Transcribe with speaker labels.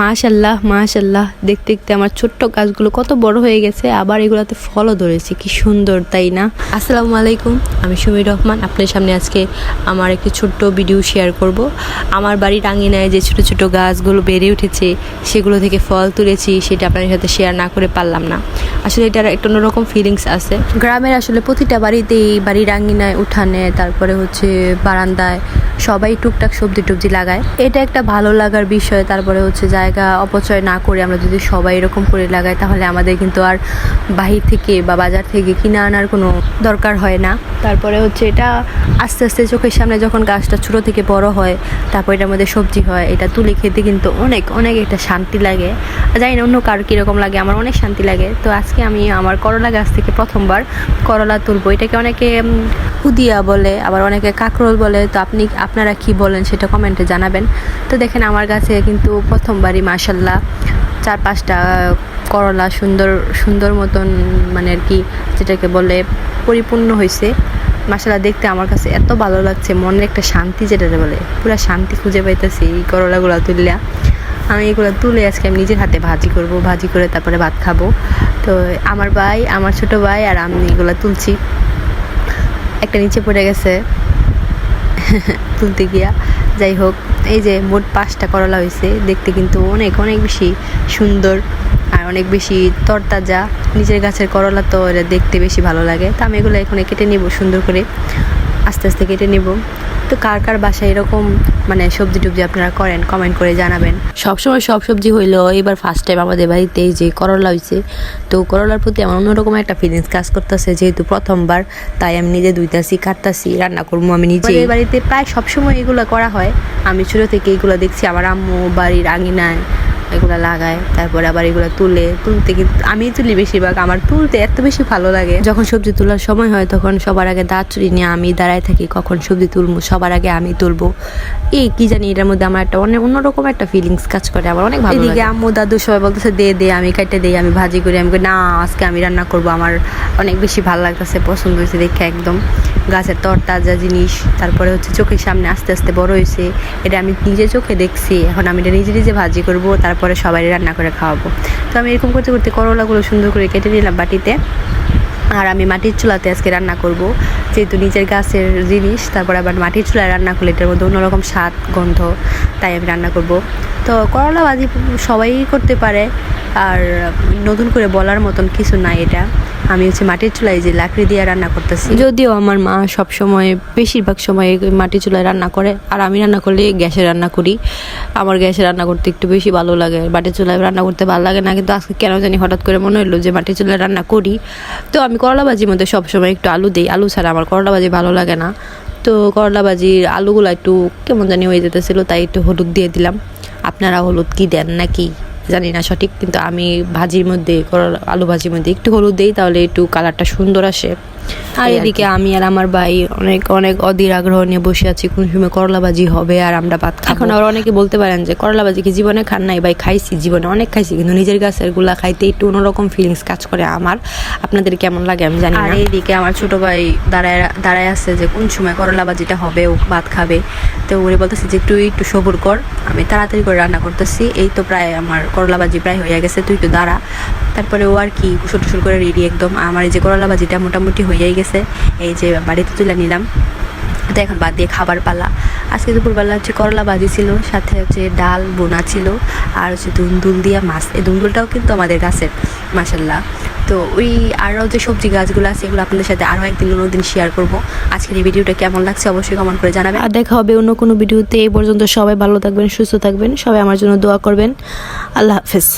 Speaker 1: মাশাল্লাহ মাশাল্লাহ। দেখতে দেখতে আমার ছোট্ট গাছগুলো কত বড় হয়ে গেছে, আবার এগুলোতে ফলও ধরেছে, কি সুন্দর, তাই না? আসসালামু আলাইকুম, আমি সুমির রহমান। আপনার সামনে আজকে আমার একটি ছোট্ট ভিডিও শেয়ার করব। আমার বাড়ির আঙিনায় যে ছোট ছোট গাছগুলো বেড়ে উঠেছে, সেগুলো থেকে ফল তুলেছি, সেটা আপনাদের সাথে শেয়ার না করে পারলাম না। আসলে এটার একটা অন্যরকম ফিলিংস আছে। গ্রামের আসলে প্রতিটা বাড়িতেই বাড়ির আঙিনায় উঠানে, তারপরে হচ্ছে বারান্দায় সবাই টুকটাক সবজি টুবজি লাগায়। এটা একটা ভালো লাগার বিষয়, তারপরে হচ্ছে জায়গা অপচয় না করে আমরা যদি সবাই এরকম করে লাগাই, তাহলে আমাদের কিন্তু আর বাহির থেকে বা বাজার থেকে কিনে আনার কোনো দরকার হয় না। তারপরে হচ্ছে এটা আস্তে আস্তে চোখের সামনে যখন গাছটা ছোটো থেকে বড় হয়, তারপর এটার মধ্যে সবজি হয়, এটা তুলে খেতে কিন্তু অনেক অনেক একটা শান্তি লাগে। জানি না অন্য কার কীরকম লাগে, আমার অনেক শান্তি লাগে। তো আজকে আমি আমার করলা গাছ থেকে প্রথমবার করলা তুলবো। এটাকে অনেকে উদিয়া বলে, আবার অনেকে কাকরোল বলে। তো আপনি আপনারা কি বলেন সেটা কমেন্টে জানাবেন। তো দেখেন আমার কাছে কিন্তু প্রথমবারই মাসাল্লাহ চার পাঁচটা করলা সুন্দর সুন্দর মতন মানে আর কি যেটাকে বলে পরিপূর্ণ হয়েছে মাসাল্লাহ দেখতে আমার কাছে এত ভালো লাগছে, মনের একটা শান্তি যেটা বলে, পুরো শান্তি খুঁজে পাইতেছি এই করলাগুলো তুললা আমি এগুলো তুলে আজকে আমি নিজের হাতে ভাজি করব, ভাজি করে তারপরে ভাত খাব। তো আমার ভাই, আমার ছোট ভাই আর আমি এগুলো তুলছি। একটা নিচে পড়ে গেছে। তুলতে গিয়া। যাই হোক এই যে মোট পাঁচটা করলা হয়েছে দেখতে কিন্তু অনেক অনেক বেশি সুন্দর আর অনেক বেশি তরতাজা। নিজের গাছের করলা তো দেখতে বেশি ভালো লাগে। তা আমি এগুলো এখানে কেটে নিব সুন্দর করে। আস্তে আস্তে কেটে নিব। তো কার কার বাসায় এরকম মানে সবজি টুবজি আপনারা করেন কমেন্ট করে জানাবেন। সবসময় সব সবজি হইল এবার ফার্স্ট টাইম আমাদের বাড়িতে যে করলা হয়েছে তো করলার প্রতি আমার অন্যরকম একটা ফিলিংস কাজ করতেছে যেহেতু প্রথমবার তাই আমি নিজে ধুইতাছি কাটতাছি রান্না করব আমি নিজে। এই বাড়িতে প্রায় সবসময় এগুলো করা হয়। আমি ছোটো থেকে এগুলো দেখছি আমার আম্মু বাড়ির আঙিনায় এগুলো লাগায় তারপরে আবার এগুলো তুলে তুলতে কিন্তু আমি তুলি বেশিরভাগ আমার তুলতে এত বেশি ভালো লাগে। যখন সবজি তোলার সময় হয় তখন সবার আগে দাঁত চুরি নিয়ে আমি দাঁড়ায় থাকি কখন সবজি তুলবো সবার আগে আমি তুলবো। এই কি জানি এটার মধ্যে আমার একটা অনেক অন্যরকম একটা ফিলিংস কাজ করে আমার অনেক ভালো এদিকে আম্মু দাদু সবাই বলতেছে দে দে আমি কাটে দেই আমি ভাজি করি। আমি না আজকে আমি রান্না করব। আমার অনেক বেশি ভালো লাগতেছে পছন্দ হয়েছে দেখে একদম। গাছের তরতাজা জিনিস তারপরে হচ্ছে চোখের সামনে আস্তে আস্তে বড় হয়েছে। এটা আমি নিজে চোখে দেখছি এখন আমি এটা নিজে নিজে ভাজি করব তারপরে সবাই রান্না করে খাওয়াবো। তো আমি এরকম করতে করতে করলাগুলো সুন্দর করে কেটে নিলাম বাটিতে। আর আমি মাটির চুলাতে আজকে রান্না করব। যেহেতু নিজের গাছের জিনিস, তারপর আবার মাটির চুলায় রান্না করলে এটার মধ্যে অন্যরকম স্বাদ, গন্ধ, তাই আমি রান্না করব। তো করলা বাজি সবাই করতে পারে, আর নতুন করে বলার মতন কিছু নাই এটা। আমি হচ্ছে মাটির চুলায় যে লাকড়ি দিয়ে রান্না করতেছি। যদিও আমার মা সব সময় বেশিরভাগ সময় মাটির চুলায় রান্না করে, আর আমি রান্না করলে গ্যাসে রান্না করি। আমার গ্যাসে রান্না করতে একটু বেশি ভালো লাগে মাটির চুলায় রান্না করতে ভালো লাগে না, কিন্তু আজকে কেন জানি হঠাৎ করে মনে হলো যে মাটির চুলায় রান্না করি। তো আমি করলা ভাজির মধ্যে সবসময় একটু আলু দিই, আলু ছাড়া আমার করলা ভাজি ভালো লাগে না। তো করলা ভাজির আলুগুলো একটু কেমন জানি হয়ে যেতেছিলো, তাই একটু হলুদ দিয়ে দিলাম। আপনারা হলুদ কি দেন নাকি? জানি না সঠিক, কিন্তু আমি ভাজির মধ্যে করলা আলু ভাজির মধ্যে একটু হলুদ দিই, তাহলে একটু কালারটা সুন্দর আসে। আর এদিকে আমি আর আমার ভাই অনেক অনেক অধীর আগ্রহ নিয়ে বসে আছি কোন সময় করলা ভাজি হবে আর আমরা ভাত খাব। এখন আবার অনেকে বলতে পারেন যে করলা ভাজি কি জীবনে খান নাই? ভাই খাইছি জীবনে অনেক খাইছি কিন্তু নিজের গাছেরগুলা খাইতে একটু অন্যরকম ফিলিংস কাজ করে আমার। আপনাদের কেমন লাগে আমি জানি আর এইদিকে আমার ছোট ভাই দাঁড়ায় দাঁড়ায় আছে যে কোন সময় করলা ভাজিটা হবে ও ভাত খাবে। তো ওরে বলতেছি যে তুই একটু সবুর কর আমি তাড়াতাড়ি করে রান্না করতেছি। এই তো প্রায় আমার করলা ভাজি প্রায় হয়ে গেছে তুই তো দাঁড়া। তারপরে ও আর কি কুসুর টুসুর করে রেডি একদম। আমার এই যে করলা ভাজিটা মোটামুটি হয়েই গেছে, এই যে বাড়িতে তুলে নিলাম। তো এখন বাদ দিয়ে খাবার পালা। আজকে দুপুরবেলা হচ্ছে করলা ভাজি ছিল, সাথে হচ্ছে ডাল, বোনা ছিল, আর হচ্ছে দুন্দুল দিয়া মাছ। এই দুন্দুলটাও কিন্তু আমাদের গাছের মাসাল্লাহ তো ওই আরও যে সবজি গাছগুলো আছে, এগুলো আপনাদের সাথে আরও একদিন অন্য দিন শেয়ার করব। আজকের এই ভিডিওটা কেমন লাগছে অবশ্যই কমেন্ট করে জানাবেন। আর দেখা হবে অন্য কোনো ভিডিওতে। এই পর্যন্ত সবাই ভালো থাকবেন, সুস্থ থাকবেন। সবাই আমার জন্য দোয়া করবেন। আল্লাহ হাফেজ।